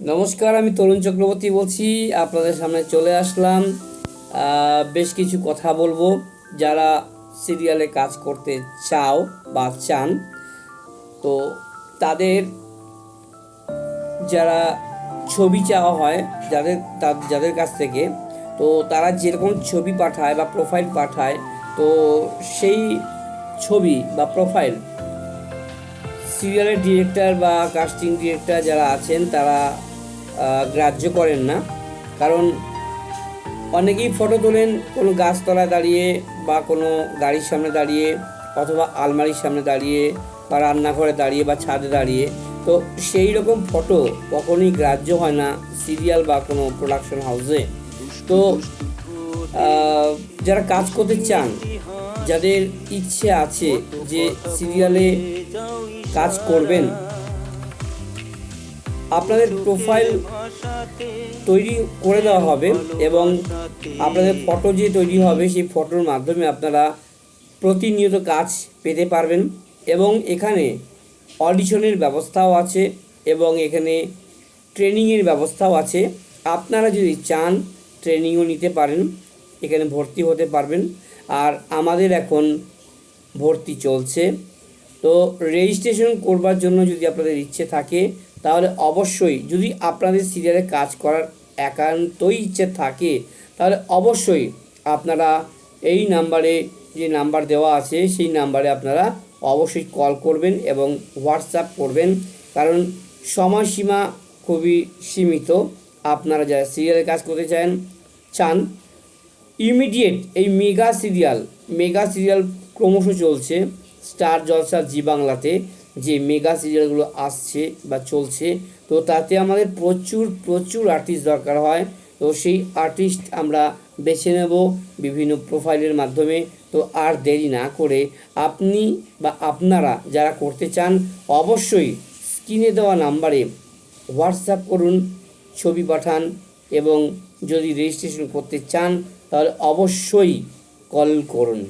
নমস্কার, আমি তরুণ চক্রবর্তী বলছি। আপনাদের সামনে চলে আসলাম। বেশ কিছু কথা বলব। যারা সিরিয়ালে কাজ করতে চাও বা চান, তো তাদের যারা ছবি চাওয়া হয়, যাদের যাদের কাছ থেকে, তো তারা যেরকম ছবি পাঠায় বা প্রোফাইল পাঠায়, তো সেই ছবি বা প্রোফাইল সিরিয়ালের ডিরেক্টর বা কাস্টিং ডিরেক্টর যারা আছেন, তারা গ্রাহ্য করেন না। কারণ অনেকেই ফটো তোলেন কোনো গাছতলায় দাঁড়িয়ে বা কোনো গাড়ির সামনে দাঁড়িয়ে অথবা আলমারির সামনে দাঁড়িয়ে বা রান্নাঘরে দাঁড়িয়ে বা ছাদে দাঁড়িয়ে। তো সেই রকম ফটো কখনোই গ্রাহ্য হয় না সিরিয়াল বা কোনো প্রোডাকশন হাউসে তো যারা কাজ করতে চান যাদের ইচ্ছে আছে যে সিরিয়ালে কাজ করবেন, আপনাদের প্রোফাইল তৈরি করে দেওয়া হবে এবং আপনাদের ফটো যে তৈরি হবে সেই ফটোর মাধ্যমে আপনারা প্রতিনিয়ত কাজ পেতে পারবেন এবং এখানে অডিশনের ব্যবস্থাও আছে এবং এখানে ট্রেনিংয়ের ব্যবস্থাও আছে। আপনারা যদি চান ট্রেনিংও নিতে পারেন। এখানে ভর্তি হতে পারবেন। আর আমাদের এখন ভর্তি চলছে। তো রেজিস্ট্রেশন করবার জন্য যদি আপনাদের ইচ্ছে থাকে, তাহলে অবশ্যই যদি আপনাদের সিরিয়ালে কাজ করার একান্তই ইচ্ছে থাকে, তাহলে অবশ্যই আপনারা এই নাম্বারে যে নাম্বার দেওয়া আছে, সেই নাম্বারে আপনারা অবশ্যই কল করবেন এবং হোয়াটসঅ্যাপ করবেন। কারণ সময়সীমা খুবই সীমিত। আপনারা যারা সিরিয়ালে কাজ করতে চান চান ইমিডিয়েট এই মেগা সিরিয়াল মেগা সিরিয়াল ক্রমশ চলছে। স্টার জলসা জি বাংলাতে যে মেগা সিরিয়ালগুলো আসছে বা চলছে, তো তাতে আমাদের প্রচুর প্রচুর আর্টিস্ট দরকার হয়। তো সেই আর্টিস্ট আমরা বেছে নেব বিভিন্ন প্রোফাইলের মাধ্যমে। তো আর দেরি না করে আপনি বা আপনারা যারা করতে চান, অবশ্যই স্ক্রিনে দেওয়া নাম্বারে হোয়াটসঅ্যাপ করুন, ছবি পাঠান। এবং যদি রেজিস্ট্রেশন করতে চান তাহলে অবশ্যই কল করুন।